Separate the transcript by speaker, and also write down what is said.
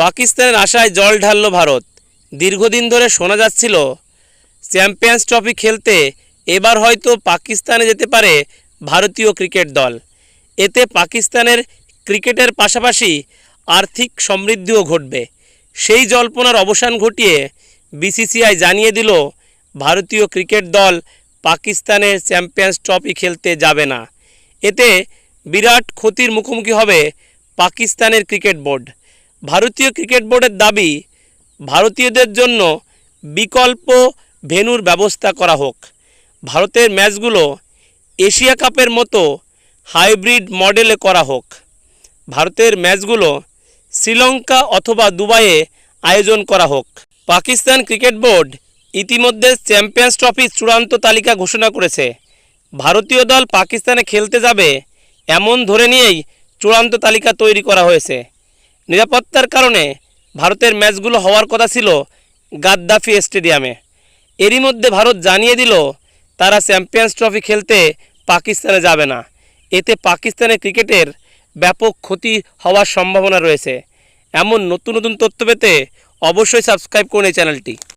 Speaker 1: পাকিস্তানের আশায় জল ঢালল ভারত। দীর্ঘদিন ধরে শোনা যাচ্ছিল, চ্যাম্পিয়ন্স ট্রফি খেলতে এবার হয়তো পাকিস্তানে যেতে পারে ভারতীয় ক্রিকেট দল। এতে পাকিস্তানের ক্রিকেটের পাশাপাশি আর্থিক সমৃদ্ধিও ঘটবে। সেই জল্পনার অবসান ঘটিয়ে বিসিসিআই জানিয়ে দিল, ভারতীয় ক্রিকেট দল পাকিস্তানের চ্যাম্পিয়ন্স ট্রফি খেলতে যাবে না। এতে বিরাট ক্ষতির মুখোমুখি হবে পাকিস্তানের ক্রিকেট বোর্ড। ভারতীয় ক্রিকেট বোর্ডের দাবি, ভারতীয়দের জন্য বিকল্প ভেন্যুর ব্যবস্থা করা হোক। ভারতের ম্যাচগুলো এশিয়া কাপের মতো হাইব্রিড মডেলে করা হোক। ভারতের ম্যাচগুলো শ্রীলঙ্কা অথবা দুবাইয়ে আয়োজন করা হোক। পাকিস্তান ক্রিকেট বোর্ড ইতিমধ্যে চ্যাম্পিয়ন্স ট্রফির চূড়ান্ত তালিকা ঘোষণা করেছে। ভারতীয় দল পাকিস্তানে খেলতে যাবে এমন ধরে নিয়েই চূড়ান্ত তালিকা তৈরি করা হয়েছে। নিরাপত্তার কারণে ভারতের ম্যাচগুলো হওয়ার কথা ছিল গাদ্দাফি স্টেডিয়ামে। এরই মধ্যে ভারত জানিয়ে দিল, তারা চ্যাম্পিয়ন্স ট্রফি খেলতে পাকিস্তানে যাবে না। এতে পাকিস্তানের ক্রিকেটের ব্যাপক ক্ষতি হওয়ার সম্ভাবনা রয়েছে। এমন নতুন নতুন তথ্য পেতে অবশ্যই সাবস্ক্রাইব করুন এই চ্যানেলটি।